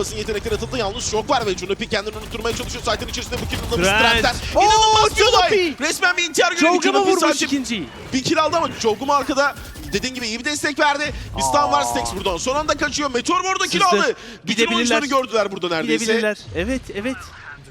Yapas'ın yetenekleri atıldı. Yalnız şok var ve Junopi kendini unutturmaya çalışıyor. Site'ın içerisinde bu kill alınmış Trent. Trent'ten. İnanılmaz bir olay. Resmen bir intihar görevi. Jogum'a vurmuş ikinciyi. bir kill aldı ama Jogum arkada dediğin gibi iyi bir destek verdi. Bir stun var Stax buradan. Son anda kaçıyor. Meteor burada kill Sızdı. aldı. Bütün oyuncuları gördüler burada neredeyse. Gidebilirler. Evet, evet.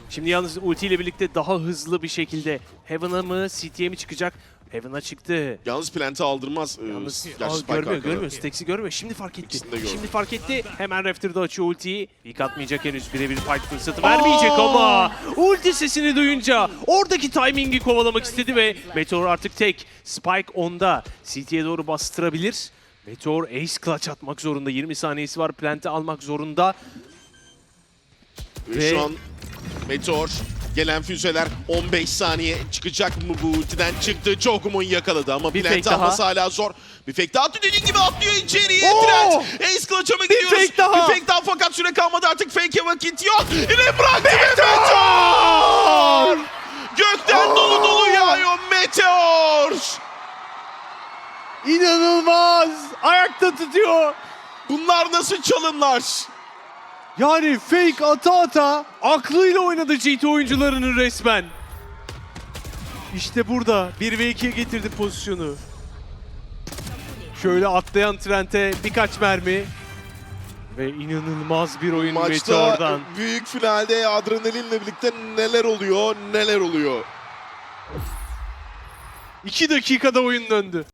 Şimdi yalnız ultiyle birlikte daha hızlı bir şekilde Heaven'a mı, City'ye mi çıkacak? Heaven'a çıktı. Yalnız plant'i aldırmaz. Ee, Yalnız gerçi Aa, Spike görmüyor, arkada. görmüyor. Stax'i görmüyor. Şimdi fark etti. İkisini de gördü. Şimdi fark etti. Hemen Rafter'da açıyor ultiyi. İlk atmayacak henüz. Birebir fight fırsatı vermeyecek ama ulti sesini duyunca oradaki timingi kovalamak istedi ve Meteor artık tek. Spike onda. CT'ye doğru bastırabilir. Meteor ace clutch atmak zorunda. 20 saniyesi var. Plant'i almak zorunda. Ve Ve- şu an Meteor gelen füzeler 15 saniye çıkacak mı bu ultiden çıktı. Jogum'un yakaladı ama Bir daha. alması hala zor. Bir fake daha attı dediğin gibi atlıyor içeriye. Oo! Trent Ace Clutch'a mı gidiyoruz? fake daha. Bir fake daha fakat süre kalmadı artık fake'e vakit yok. Yine bıraktı ve Meteor! Gökten dolu dolu yağıyor Meteor! İnanılmaz! Ayakta tutuyor. Bunlar nasıl çalımlar? Yani fake ata ata aklıyla oynadı GT oyuncularının resmen. İşte burada 1 ve 2'ye getirdi pozisyonu. Şöyle atlayan Trent'e birkaç mermi. Ve inanılmaz bir oyun Maçta Meteor'dan. büyük finalde adrenalinle birlikte neler oluyor neler oluyor. 2 dakikada oyun döndü.